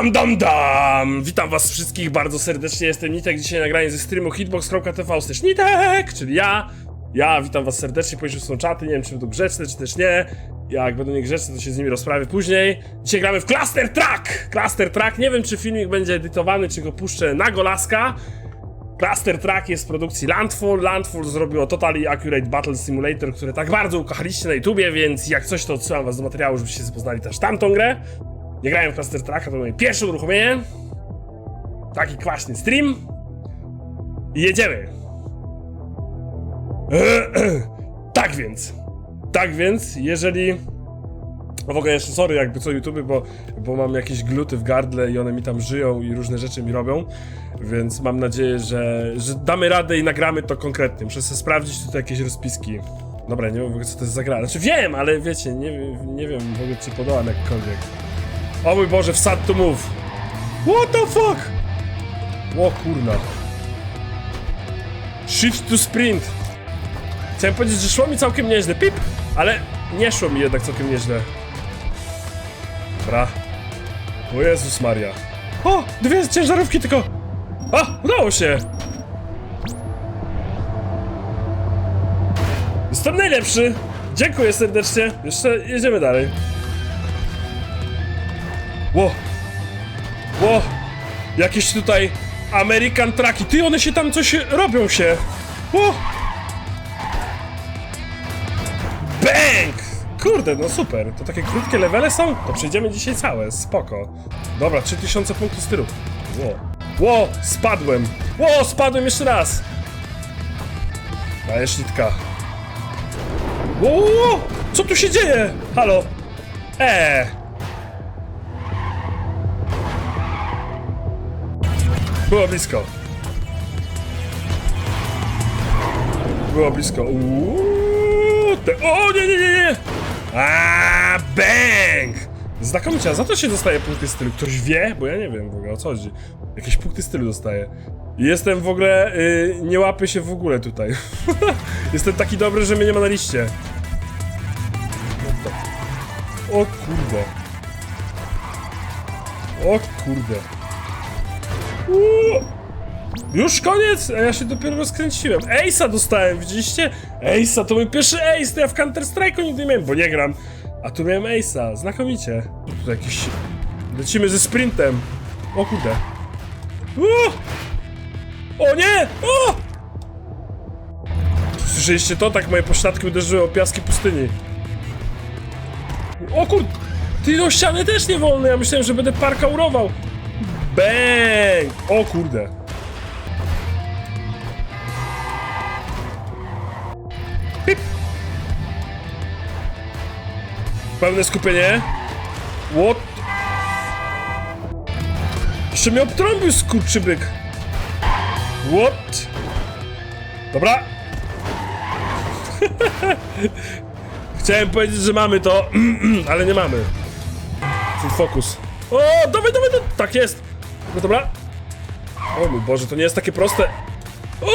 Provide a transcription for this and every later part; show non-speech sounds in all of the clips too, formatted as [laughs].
Dam, dam, dam! Witam was wszystkich bardzo serdecznie, jestem Nitek, dzisiaj nagranie ze streamu hitbox.tv też Nitek, czyli ja. Ja witam was serdecznie, później są czaty, nie wiem czy będą grzeczne, czy też nie. Jak będą niegrzeczne, to się z nimi rozprawię później. Dzisiaj gramy w Cluster Track! Cluster Track, nie wiem czy filmik będzie edytowany, czy go puszczę na golaska. Cluster Track jest z produkcji Landfall. Landfall zrobiło Totally Accurate Battle Simulator, który tak bardzo ukochaliście na YouTubie, więc jak coś to odsyłam was do materiału, żebyście zapoznali też tamtą grę. Nie grałem w Cluster Tracka, to moje pierwsze uruchomienie. Taki kwaśny stream. I jedziemy. [clears throat] tak więc. Tak więc, jeżeli... No w ogóle jeszcze sorry jakby co YouTube, bo, bo mam jakieś gluty w gardle i one mi tam żyją i różne rzeczy mi robią, więc mam nadzieję, że, że damy radę i nagramy to konkretnie. Muszę sobie sprawdzić tutaj jakieś rozpiski. Dobra, nie wiem w ogóle co to jest za gra. Znaczy wiem, ale wiecie, nie, nie wiem w ogóle czy podołam jakkolwiek. O mój Boże, wsad to move. What the fuck? O kurna. Shift to sprint. Chciałem powiedzieć, że szło mi całkiem nieźle, pip, ale nie szło mi jednak całkiem nieźle. Dobra. O Jezus Maria. O, dwie ciężarówki tylko. A, udało się. Jestem najlepszy. Dziękuję serdecznie. Jeszcze jedziemy dalej. Ło! Ło! Jakieś tutaj American Trucki. Ty, one się tam coś robią się. Ło! Bang! Kurde, no super. To takie krótkie levele są? To przejdziemy dzisiaj całe, spoko. Dobra, 3000 punktów stylu. Ło. Ło, spadłem. Ło, spadłem jeszcze raz. Dajesz nitka. Ło, ło, ło! Co tu się dzieje? Halo? Eee. Było blisko. Było blisko. Te... O, nie, nie, nie, nie! A, bang! Znakomicie, a za to się dostaje punkty stylu. Ktoś wie? Bo ja nie wiem w ogóle o co chodzi. Jakieś punkty stylu dostaję. Jestem w ogóle. Y, nie łapię się w ogóle tutaj. [laughs] Jestem taki dobry, że mnie nie ma na liście. O kurde. O kurde. Już koniec? A ja się dopiero rozkręciłem. Ace'a dostałem, widzieliście? Ace'a, to mój pierwszy ace, to ja w Counter Strike'u nigdy nie miałem, bo nie gram. A tu miałem Ace'a, znakomicie. Tu jakiś... Lecimy ze sprintem. O kurde. Uuu. O nie! O! Słyszeliście to? Tak moje pośladki uderzyły o piaski pustyni. O kurde! Ty do ściany też nie wolny, ja myślałem, że będę parkaurował. Bang! O kurde. Pip. Pełne skupienie. What? Jeszcze mnie obtrąbił skurczybyk. What? Dobra. [laughs] Chciałem powiedzieć, że mamy to, [clears throat] ale nie mamy. Focus. O, dawaj, dawaj, dawaj. Tak jest. No dobra. O mój Boże, to nie jest takie proste. O!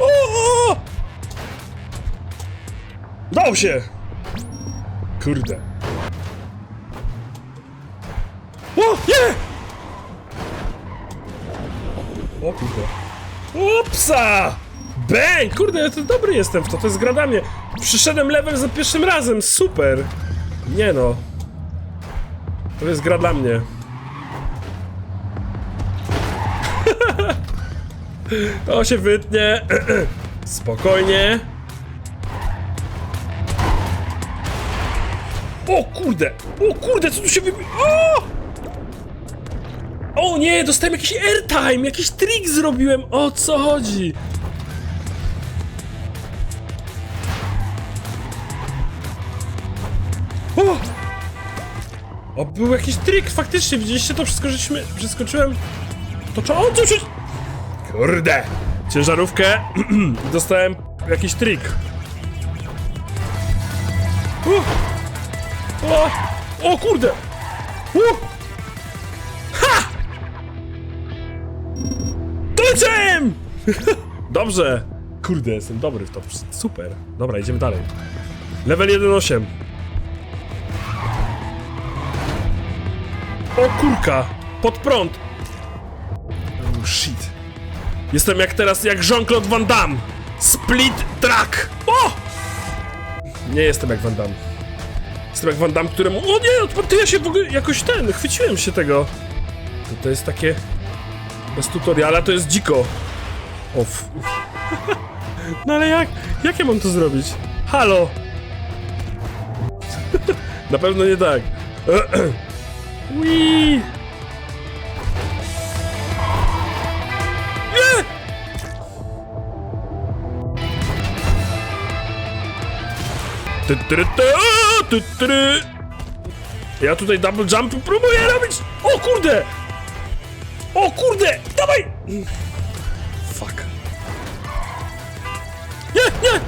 O! o! Udało się! Kurde. O, nie! O kurde. Upsa! Bang! Kurde, ja to dobry jestem w to, to jest gra dla mnie. Przyszedłem level za pierwszym razem, super! Nie no. To jest gra dla mnie. To się wytnie. Spokojnie. O kurde! O kurde, co tu się wybi... O! O nie, dostałem jakiś airtime, jakiś trik zrobiłem. O co chodzi? O! O, był jakiś trik, faktycznie, widzieliście to wszystko, żeśmy przeskoczyłem. To co? O, co się... Kurde! Ciężarówkę [clears throat] dostałem jakiś trik. O! O! O kurde! U! Ha! Doleciałem! [laughs] Dobrze! Kurde, jestem dobry w to. Super. Dobra, idziemy dalej. Level 1.8. O kurka! Pod prąd! Oh shit. Jestem jak teraz, jak Jean-Claude Van Damme! Split track! O! Nie jestem jak Van Damme. Jestem jak Van Damme, któremu... O nie, ty ja się w ogóle jakoś ten, chwyciłem się tego. To, to jest takie... Bez tutoriala to jest dziko. O, f... [laughs] No ale jak? Jak ja mam to zrobić? Halo! [laughs] Na pewno nie tak. [clears throat] Wii! Ty. Ja tutaj double jump próbuję robić! O kurde! O kurde! Dawaj! Fuck. Nie, nie!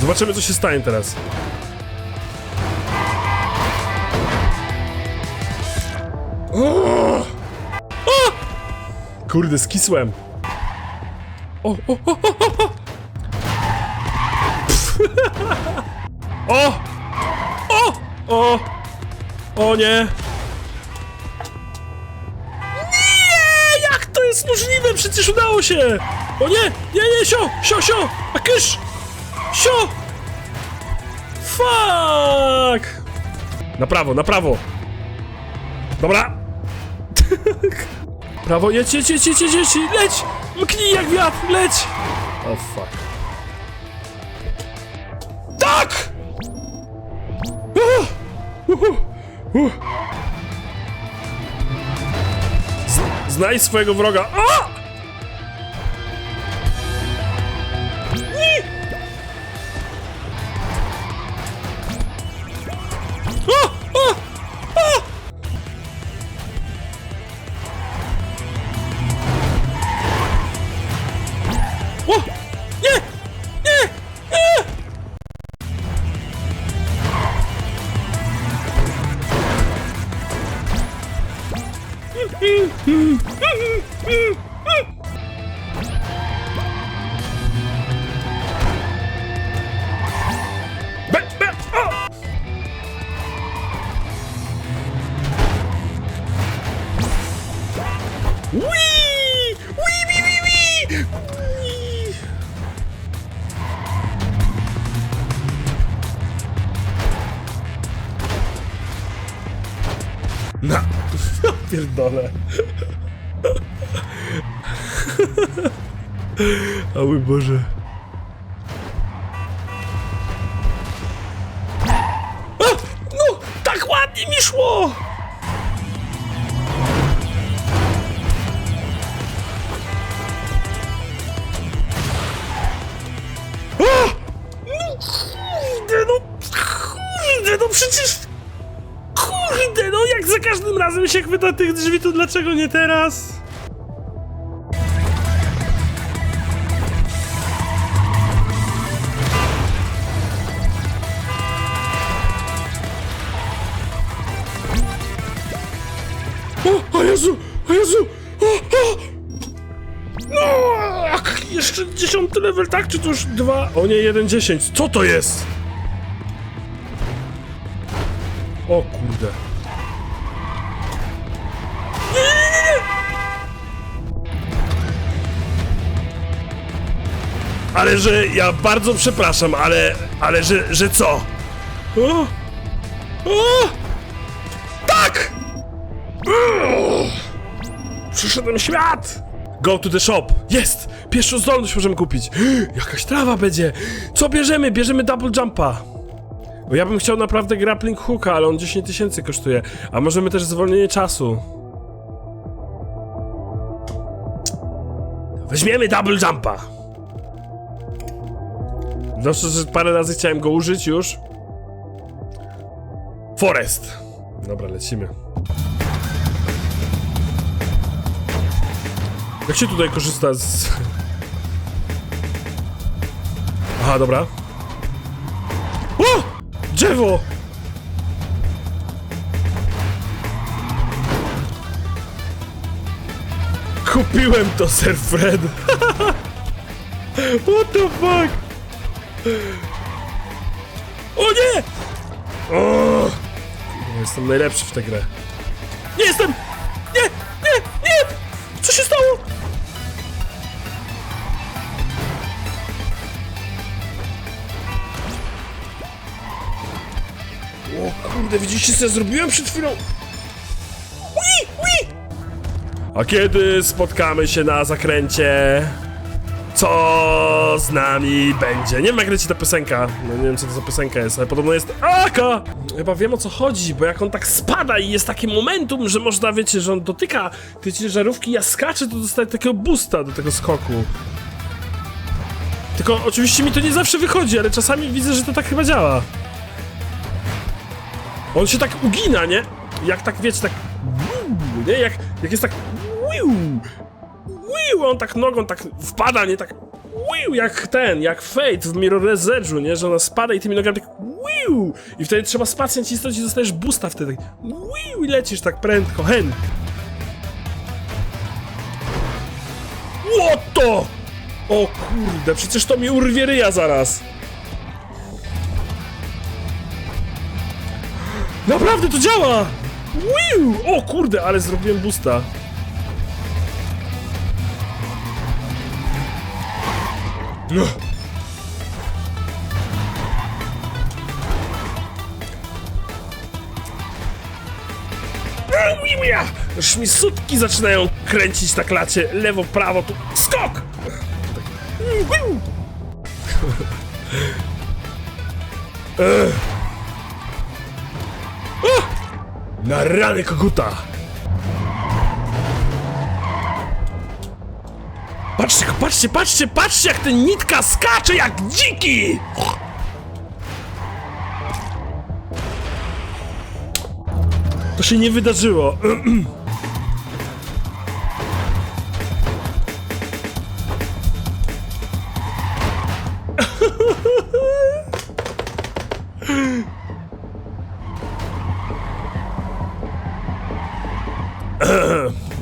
Zobaczymy, co się stanie teraz. O! Kurde, skisłem. O, o, o, o, o, o! O! O! O! O nie! Nie! Jak to jest możliwe? Przecież udało się! O nie! Nie, nie, sio! Sio, sio! A kysz! Sio! Fuck! Na prawo, na prawo! Dobra! [laughs] prawo, jedź, jedź, jedź, jedź, jedź, jedź, leć! Mknij jak wiatr, leć! O oh, fuck. Tak! Uh. Znajdź swojego wroga. A! Pierdolę. O mój Boże. A! No! Tak ładnie mi szło! Się chwyta tych drzwi, to dlaczego nie teraz? O, o Jezu, o Jezu! O, o! No, jak jeszcze dziesiąty level, tak? Czy to już dwa? O nie, jeden dziesięć. Co to jest? O kurde. Ale że ja bardzo przepraszam, ale. Ale że. że co? O! O! Tak! Przyszedłem świat! Go to the shop! Jest! Pierwszą zdolność możemy kupić! [gasps] Jakaś trawa będzie! Co bierzemy? Bierzemy double jumpa! Bo ja bym chciał naprawdę grappling hooka, ale on 10 tysięcy kosztuje. A możemy też zwolnienie czasu. Weźmiemy double jumpa! Zwłaszcza, że parę razy chciałem go użyć już. Forest! Dobra, lecimy. Jak się tutaj korzysta z... Aha, dobra. O! Drzewo! Kupiłem to, Sir Fred! [laughs] What the fuck? O nie! O! Jestem najlepszy w tę grę. Nie jestem! Nie! Nie! Nie! Co się stało? O kurde, widzieliście co ja zrobiłem przed chwilą? Ui, ui! A kiedy spotkamy się na zakręcie? Co z nami będzie? Nie wiem jak leci ta piosenka. No nie wiem co to za piosenka jest, ale podobno jest Aka! Chyba wiem o co chodzi, bo jak on tak spada i jest takie momentum, że można, wiecie, że on dotyka tej ciężarówki, ja skaczę, to dostaję takiego boosta do tego skoku. Tylko oczywiście mi to nie zawsze wychodzi, ale czasami widzę, że to tak chyba działa. On się tak ugina, nie? Jak tak, wiecie, tak... Nie? Jak, jak jest tak... Wiu, on tak nogą tak wpada, nie tak wiu, jak ten, jak Fate w Mirror's Edge'u, nie, że ona spada i tymi nogami tak wiu, i wtedy trzeba spację nacisnąć i dostajesz boosta wtedy, tak wiu, i lecisz tak prędko, hen. What to? O kurde, przecież to mi urwie ryja zaraz. Naprawdę to działa! Wiu! O kurde, ale zrobiłem boosta. No. Już mi sutki zaczynają kręcić na klacie. Lewo, prawo, tu skok! [laughs] Na rany koguta! Patrzcie, patrzcie, patrzcie, patrzcie, jak ten nitka skacze jak dziki! To się nie wydarzyło. [clears throat]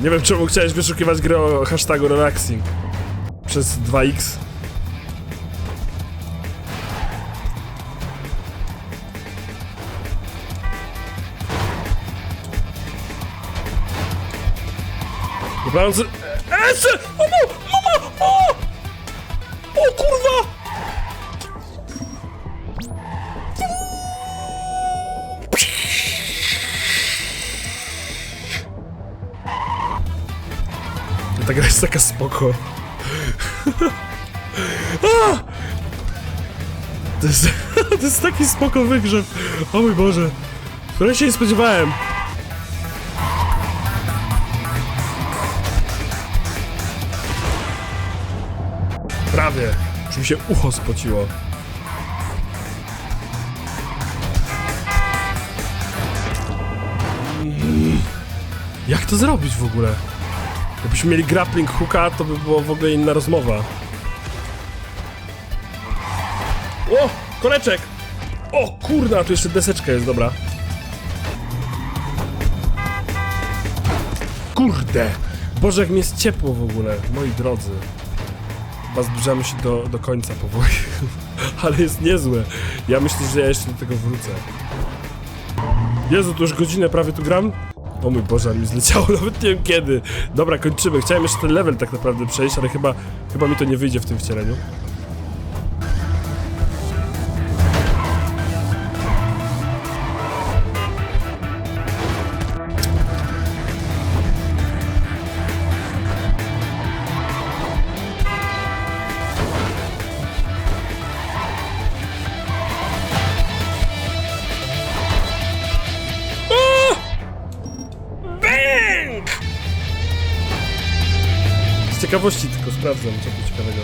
Nie wiem czemu chciałeś wyszukiwać grę o hashtagu relaxing przez 2x. Dobranoc... Ece! Mamo! Mama! O! O kurwa! Ta gra jest taka spoko. To jest, [laughs] to jest taki spoko wygrzew. O mój Boże. Której się nie spodziewałem. Prawie. Już mi się ucho spociło. Jak to zrobić w ogóle? Jakbyśmy mieli grappling hooka, to by było w ogóle inna rozmowa. O! Koleczek! O kurna, tu jeszcze deseczka jest, dobra. Kurde! Boże, jak mi jest ciepło w ogóle, moi drodzy. Chyba zbliżamy się do, do końca powoli. [laughs] Ale jest niezłe. Ja myślę, że ja jeszcze do tego wrócę. Jezu, to już godzinę prawie tu gram? O mój Boże, mi zleciało, [laughs] nawet nie wiem kiedy. Dobra, kończymy. Chciałem jeszcze ten level tak naprawdę przejść, ale chyba, chyba mi to nie wyjdzie w tym wcieleniu. Ciekawości tylko sprawdzam, co tu ciekawego.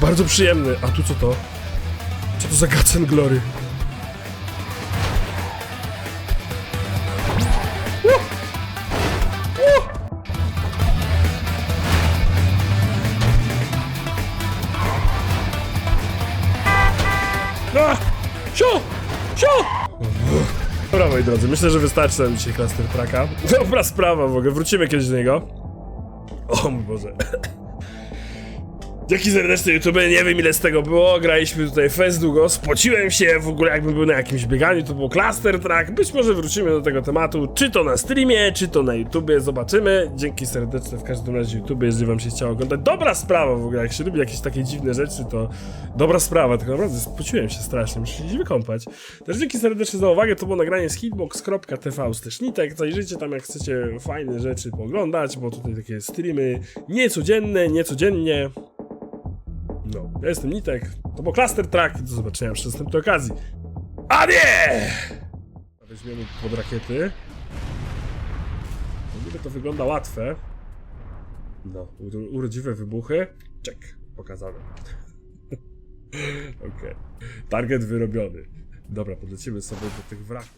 Bardzo przyjemny. A tu co to? Co to za and Glory? Dobra, moi drodzy, myślę, że wystarczy nam dzisiaj Cluster Tracka. Dobra sprawa w ogóle, wrócimy kiedyś do niego. O mój Boże. Dzięki serdeczne YouTube, nie wiem ile z tego było, graliśmy tutaj fest długo, spociłem się, w ogóle jakbym był na jakimś bieganiu, to był cluster track, być może wrócimy do tego tematu, czy to na streamie, czy to na YouTubie, zobaczymy. Dzięki serdeczne w każdym razie YouTube, jeżeli wam się chciało oglądać. Dobra sprawa w ogóle, jak się lubi jakieś takie dziwne rzeczy, to dobra sprawa, tak naprawdę spociłem się strasznie, muszę się wykąpać. Też dzięki serdeczne za uwagę, to było nagranie z hitbox.tv z nitek, zajrzyjcie tam jak chcecie fajne rzeczy pooglądać, bo tutaj takie streamy niecodzienne, niecodziennie. No, ja jestem Nitek, to był Cluster Track, do zobaczenia przy następnej okazji. A nie! Weźmiemy pod rakiety. O ile to wygląda łatwe. No, uro- urodziwe wybuchy. Czek, pokazane. [laughs] Okej. Target wyrobiony. Dobra, podlecimy sobie do tych wraków.